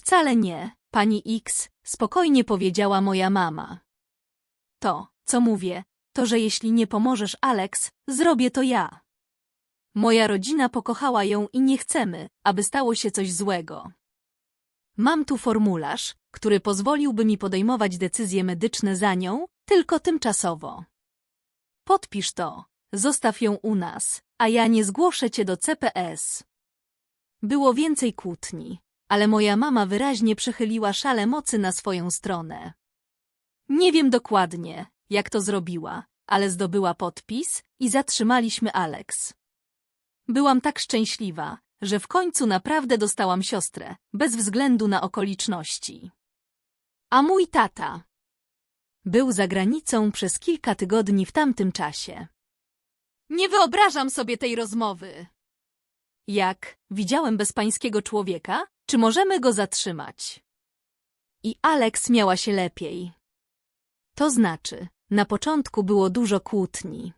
Wcale nie, pani X, spokojnie powiedziała moja mama. To, co mówię, to że jeśli nie pomożesz Alex, zrobię to ja. Moja rodzina pokochała ją i nie chcemy, aby stało się coś złego. Mam tu formularz, który pozwoliłby mi podejmować decyzje medyczne za nią, tylko tymczasowo. Podpisz to, zostaw ją u nas, a ja nie zgłoszę cię do CPS. Było więcej kłótni, ale moja mama wyraźnie przechyliła szale mocy na swoją stronę. Nie wiem dokładnie, jak to zrobiła, ale zdobyła podpis i zatrzymaliśmy Alex. Byłam tak szczęśliwa, że w końcu naprawdę dostałam siostrę, bez względu na okoliczności. A mój tata był za granicą przez kilka tygodni w tamtym czasie. Nie wyobrażam sobie tej rozmowy. Jak, widziałem bezpańskiego człowieka, czy możemy go zatrzymać? I Alex miała się lepiej. To znaczy, na początku było dużo kłótni.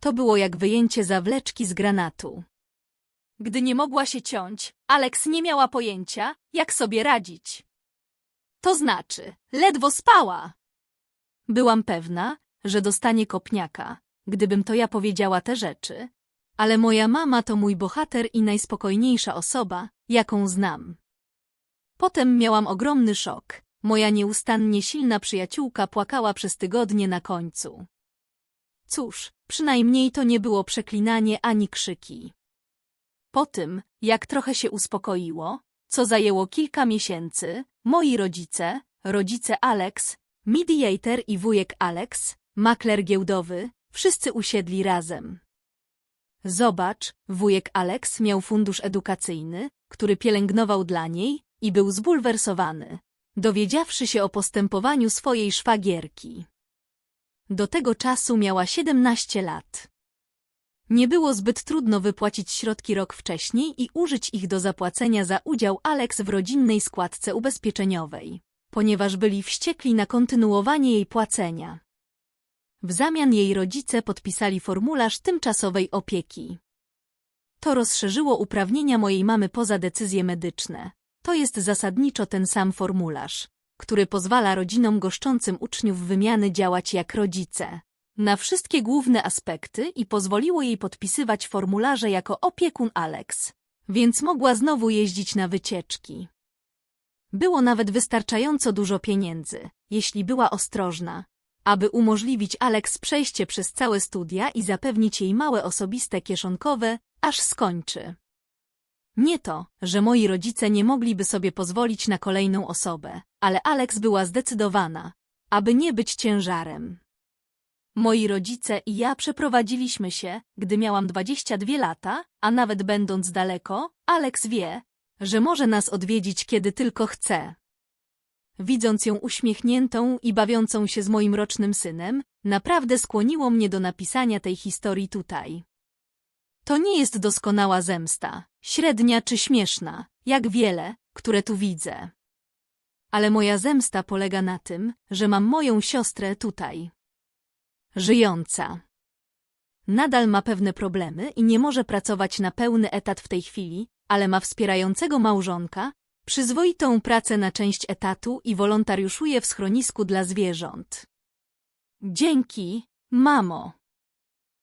To było jak wyjęcie zawleczki z granatu. Gdy nie mogła się ciąć, Alex nie miała pojęcia, jak sobie radzić. To znaczy, ledwo spała. Byłam pewna, że dostanie kopniaka, gdybym to ja powiedziała te rzeczy, ale moja mama to mój bohater i najspokojniejsza osoba, jaką znam. Potem miałam ogromny szok. Moja nieustannie silna przyjaciółka płakała przez tygodnie na końcu. Cóż, przynajmniej to nie było przeklinanie ani krzyki. Po tym, jak trochę się uspokoiło, co zajęło kilka miesięcy, moi rodzice, rodzice Alex, mediator i wujek Alex, makler giełdowy, wszyscy usiedli razem. Zobacz, wujek Alex miał fundusz edukacyjny, który pielęgnował dla niej i był zbulwersowany, dowiedziawszy się o postępowaniu swojej szwagierki. Do tego czasu miała 17 lat. Nie było zbyt trudno wypłacić środki rok wcześniej i użyć ich do zapłacenia za udział Alex w rodzinnej składce ubezpieczeniowej, ponieważ byli wściekli na kontynuowanie jej płacenia. W zamian jej rodzice podpisali formularz tymczasowej opieki. To rozszerzyło uprawnienia mojej mamy poza decyzje medyczne. To jest zasadniczo ten sam formularz, który pozwala rodzinom goszczącym uczniów wymiany działać jak rodzice na wszystkie główne aspekty i pozwoliło jej podpisywać formularze jako opiekun Alex, więc mogła znowu jeździć na wycieczki. Było nawet wystarczająco dużo pieniędzy, jeśli była ostrożna, aby umożliwić Alex przejście przez całe studia i zapewnić jej małe osobiste kieszonkowe, aż skończy. Nie to, że moi rodzice nie mogliby sobie pozwolić na kolejną osobę, ale Alex była zdecydowana, aby nie być ciężarem. Moi rodzice i ja przeprowadziliśmy się, gdy miałam 22 lata, a nawet będąc daleko, Alex wie, że może nas odwiedzić kiedy tylko chce. Widząc ją uśmiechniętą i bawiącą się z moim rocznym synem, naprawdę skłoniło mnie do napisania tej historii tutaj. To nie jest doskonała zemsta, średnia czy śmieszna, jak wiele, które tu widzę. Ale moja zemsta polega na tym, że mam moją siostrę tutaj. Żyjąca. Nadal ma pewne problemy i nie może pracować na pełny etat w tej chwili, ale ma wspierającego małżonka, przyzwoitą pracę na część etatu i wolontariuszuje w schronisku dla zwierząt. Dzięki, mamo.